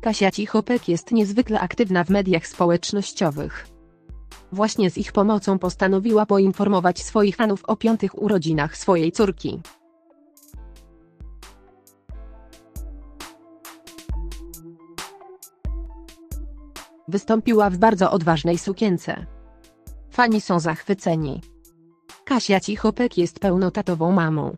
Kasia Cichopek jest niezwykle aktywna w mediach społecznościowych. Właśnie z ich pomocą postanowiła poinformować swoich fanów o piątych urodzinach swojej córki. Wystąpiła w bardzo odważnej sukience. Fani są zachwyceni. Kasia Cichopek jest pełnotatową mamą.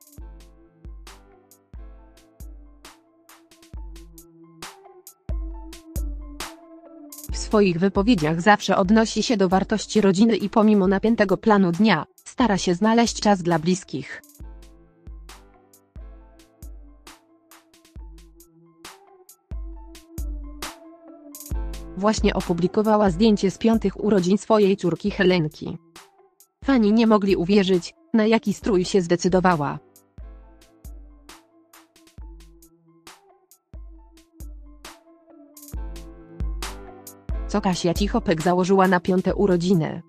Swoich wypowiedziach zawsze odnosi się do wartości rodziny i pomimo napiętego planu dnia, stara się znaleźć czas dla bliskich. Właśnie opublikowała zdjęcie z piątych urodzin swojej córki Helenki. Fani nie mogli uwierzyć, na jaki strój się zdecydowała. Co Kasia Cichopek założyła na piąte urodziny?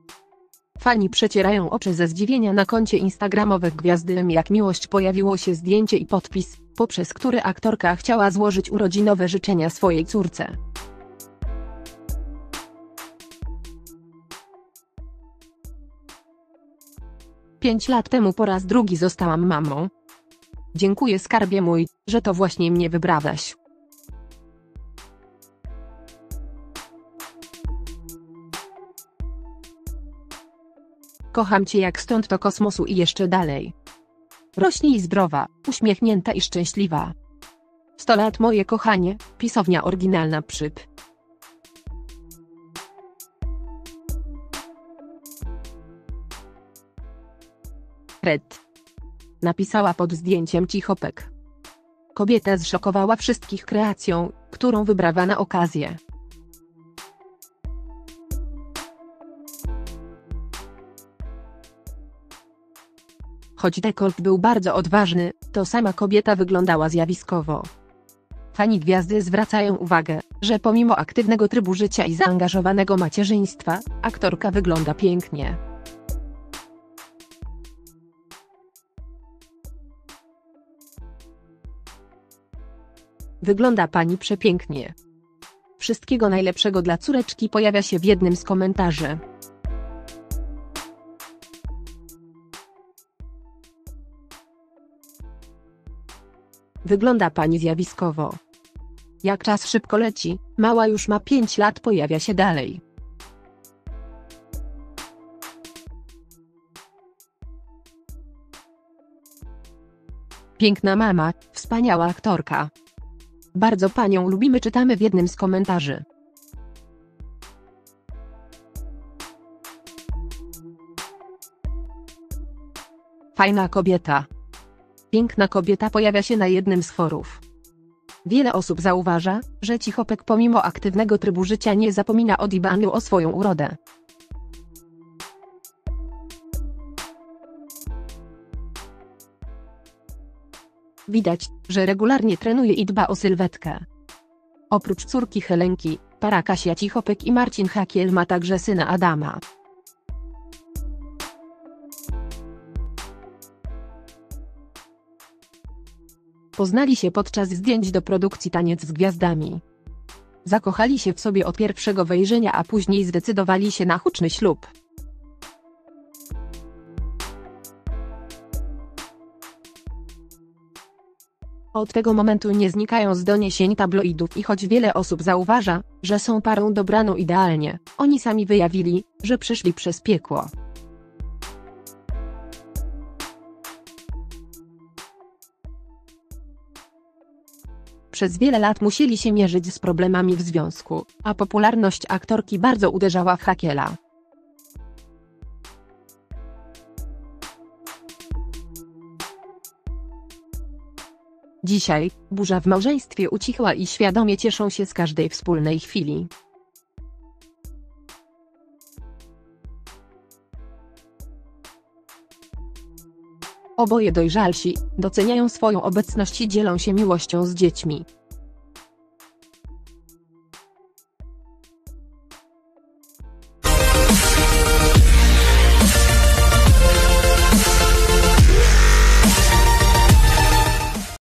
Fani przecierają oczy ze zdziwienia na koncie instagramowych gwiazdy jak miłość pojawiło się zdjęcie i podpis, poprzez który aktorka chciała złożyć urodzinowe życzenia swojej córce. Pięć lat temu po raz drugi zostałam mamą. Dziękuję skarbie mój, że to właśnie mnie wybrałeś. Kocham cię jak stąd do kosmosu i jeszcze dalej. Rośnij zdrowa, uśmiechnięta i szczęśliwa. 100 lat moje kochanie, pisownia oryginalna przyp. Red. Napisała pod zdjęciem Cichopek. Kobieta zszokowała wszystkich kreacją, którą wybrała na okazję. Choć dekolt był bardzo odważny, to sama kobieta wyglądała zjawiskowo. Fani gwiazdy zwracają uwagę, że pomimo aktywnego trybu życia i zaangażowanego macierzyństwa, aktorka wygląda pięknie. Wygląda pani przepięknie. Wszystkiego najlepszego dla córeczki pojawia się w jednym z komentarzy. Wygląda pani zjawiskowo. Jak czas szybko leci, mała już ma 5 lat pojawia się dalej. Piękna mama, wspaniała aktorka. Bardzo panią lubimy czytamy w jednym z komentarzy. Fajna kobieta. Piękna kobieta pojawia się na jednym z forów. Wiele osób zauważa, że Cichopek pomimo aktywnego trybu życia nie zapomina o dbaniu o swoją urodę. Widać, że regularnie trenuje i dba o sylwetkę. Oprócz córki Helenki, para Kasia Cichopek i Marcin Hakiel ma także syna Adama. Poznali się podczas zdjęć do produkcji Taniec z Gwiazdami. Zakochali się w sobie od pierwszego wejrzenia, a później zdecydowali się na huczny ślub. Od tego momentu nie znikają z doniesień tabloidów i choć wiele osób zauważa, że są parą dobraną idealnie, oni sami wyjawili, że przyszli przez piekło. Przez wiele lat musieli się mierzyć z problemami w związku, a popularność aktorki bardzo uderzała w Hakiela. Dzisiaj, burza w małżeństwie ucichła i świadomie cieszą się z każdej wspólnej chwili. Oboje dojrzalsi, doceniają swoją obecność i dzielą się miłością z dziećmi.